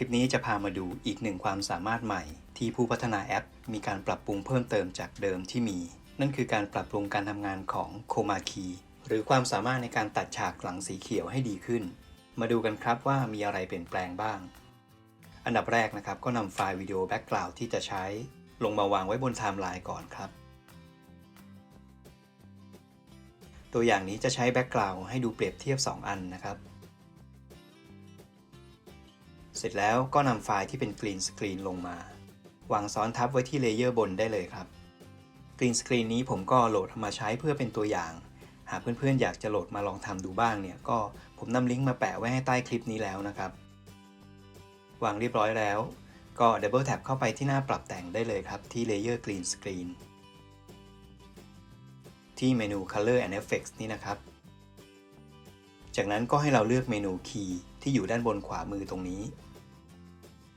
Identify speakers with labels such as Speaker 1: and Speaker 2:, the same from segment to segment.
Speaker 1: คลิปนี้จะพามาดูอีกหนึ่งความสามารถใหม่ ที่ผู้พัฒนาแอป มีการปรับปรุงเพิ่มเติมจากเดิมที่มี นั่นคือการปรับปรุงการทำงานของโคมาคีหรือความสามารถในการตัดฉากหลังสีเขียวให้ดีขึ้น มาดูกันครับว่ามีอะไรเปลี่ยนแปลงบ้าง อันดับแรกนะครับก็นำไฟล์วิดีโอแบ็กกราวด์ที่จะใช้ ลงมาวางไว้บนไทม์ไลน์ก่อนครับ ตัวอย่างนี้จะใช้แบ็กกราวด์ให้ดูเปรียบเทียบ 2 อันนะครับ เสร็จแล้วก็นำไฟล์ที่เป็นกรีนสกรีนลงมาวางซ้อนทับไว้ที่เลเยอร์บนได้เลยครับกรีนสกรีนนี้ผมก็โหลดมาใช้เพื่อเป็นตัวอย่าง หากเพื่อนๆ อยากจะโหลดมาลองทำดูบ้างเนี่ยก็ผมนำลิงก์มาแปะไว้ให้ใต้คลิปนี้แล้วนะครับ วางเรียบร้อยแล้ว ก็ดับเบิลแท็บเข้าไปที่หน้าปรับแต่งได้เลยครับ ที่ Layer Green Screen ที่เมนู Color and Effects นี่นะครับ จากนั้นก็ให้เราเลือกเมนู Key ที่อยู่ด้านบนขวามือตรงนี้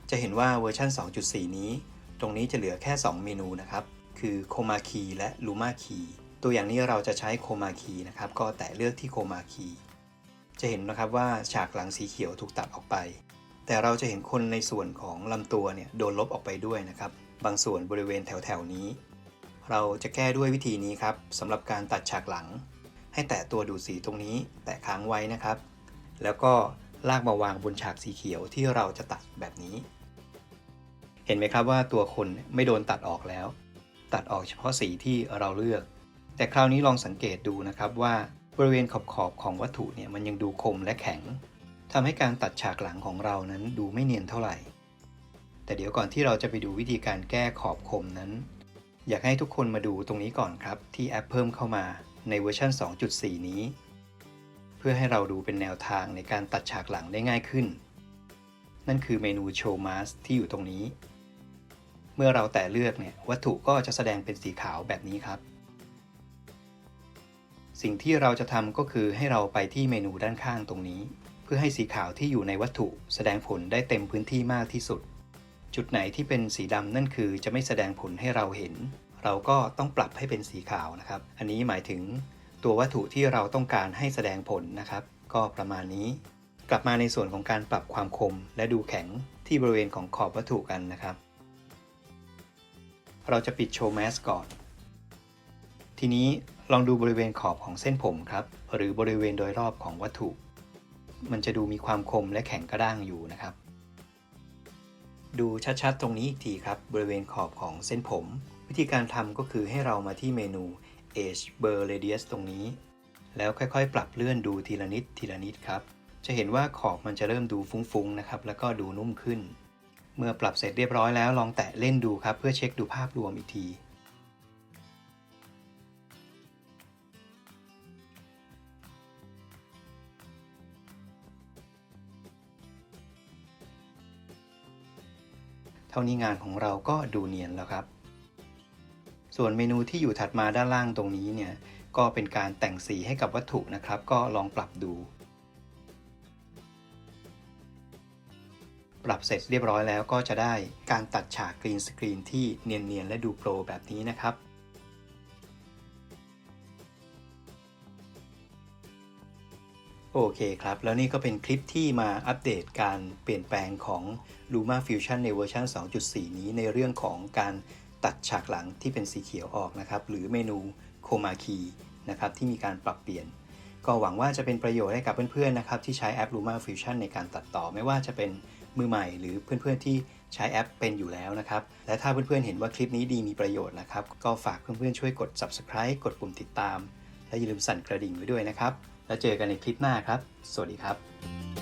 Speaker 1: จะเห็นว่าเวอร์ชัน2.4 นี้ ตรงนี้จะเหลือแค่ 2 เมนูนะครับ คือ Chroma Key และ Luma Key ตัวอย่างนี้เราจะใช้ Chroma Key นะครับ ก็แตะเลือกที่ Chroma Key จะเห็นนะครับว่าฉากหลังสีเขียวถูกตัดออกไป แต่เราจะเห็นคนในส่วนของลำตัวเนี่ยโดนลบออกไปด้วยนะครับ บางส่วนบริเวณแถวๆนี้ เราจะแก้ด้วยวิธีนี้ครับสำหรับการตัดฉากหลัง ให้แตะตัวดูดสีตรงนี้ แตะค้างไว้นะครับ แล้วก็ ลากมาวางบนฉากสีเขียวที่เราจะตัดแบบนี้ เห็นไหมครับว่าตัวคนไม่โดนตัดออกแล้ว ตัดออกเฉพาะสีที่เราเลือก แต่คราวนี้ลองสังเกตดูนะครับว่าบริเวณขอบๆของวัตถุเนี่ยมันยังดูคมและแข็งทำให้การตัดฉากหลังของเรานั้นดูไม่เนียนเท่าไหร่ แต่เดี๋ยวก่อนที่เราจะไปดูวิธีการแก้ขอบคมนั้น อยากให้ทุกคนมาดูตรงนี้ก่อนครับที่แอปเพิ่มเข้ามาในเวอร์ชัน2.4 นี้ เพื่อให้เราดูเป็นแนวทางในการตัดฉากหลังได้ง่ายขึ้น นั่นคือเมนู Show Mask ที่อยู่ตรงนี้ เมื่อเราแตะเลือกเนี่ยวัตถุก็จะแสดงเป็นสีขาวแบบนี้ครับ สิ่งที่เราจะทำก็คือให้เราไปที่เมนูด้านข้างตรงนี้ เพื่อให้สีขาวที่อยู่ในวัตถุ แสดงผลได้เต็มพื้นที่มากที่สุด จุดไหนที่เป็นสีดำนั่นคือจะไม่แสดงผลให้เราเห็น เราก็ต้องปรับให้เป็นสีขาวนะครับ อันนี้หมายถึง ตัววัตถุที่เราต้องการให้แสดงผลนะครับ ก็ประมาณนี้ กลับมาในส่วนของการปรับความคมและดูแข็งที่บริเวณของขอบวัตถุกันนะครับ เราจะปิดโชว์แมสก่อน ทีนี้ลองดูบริเวณขอบของเส้นผมครับ หรือบริเวณโดยรอบของวัตถุ มันจะดูมีความคมและแข็งกระด้างอยู่นะครับ ดูชัดๆ ตรงนี้อีกทีครับ บริเวณขอบของเส้นผม วิธีการทำก็คือให้เรามาที่เมนู Edge Blur Radius ตรงนี้ แล้วค่อยๆ ปรับเลื่อนดูทีละนิดทีละนิดครับ จะเห็นว่าขอบมันจะเริ่มดูฟุ้งๆนะครับ แล้วก็ดูนุ่มขึ้น เมื่อปรับเสร็จเรียบร้อยแล้วลองแตะเล่นดูครับ เพื่อเช็คดูภาพรวมอีกทีเท่านี้งานของเราก็ดูเนียนแล้วครับ ส่วนเมนูที่อยู่ถัดมาด้านล่างตรงนี้เนี่ยก็เป็นการแต่งสีให้กับวัตถุนะครับ ก็ลองปรับดู ปรับเสร็จเรียบร้อยแล้วก็จะได้การตัดฉากกรีนสกรีนที่เนียนๆและดูโปรแบบนี้นะครับโอเคครับ แล้วนี่ก็เป็นคลิปที่มาอัปเดตการเปลี่ยนแปลงของ Luma Fusion ในเวอร์ชัน2.4 นี้ในเรื่องของการ ตัดฉากหลังที่เป็นสีเขียวออกนะครับหรือเมนู Chroma Key นะครับที่มีการปรับเปลี่ยน ก็หวังว่าจะเป็นประโยชน์ให้กับเพื่อนๆนะครับที่ใช้แอป Luma Fusion ในการตัดต่อไม่ว่าจะเป็นมือใหม่ หรือเพื่อนๆที่ใช้แอปเป็นอยู่แล้วนะครับ และถ้าเพื่อนๆเห็นว่าคลิปนี้ดีมีประโยชน์นะครับ ก็ฝากเพื่อนๆช่วยกด subscribe กดปุ่มติดตาม และอย่าลืมสั่นกระดิ่งไว้ด้วยนะครับ แล้วเจอกันในคลิปหน้าครับ สวัสดีครับ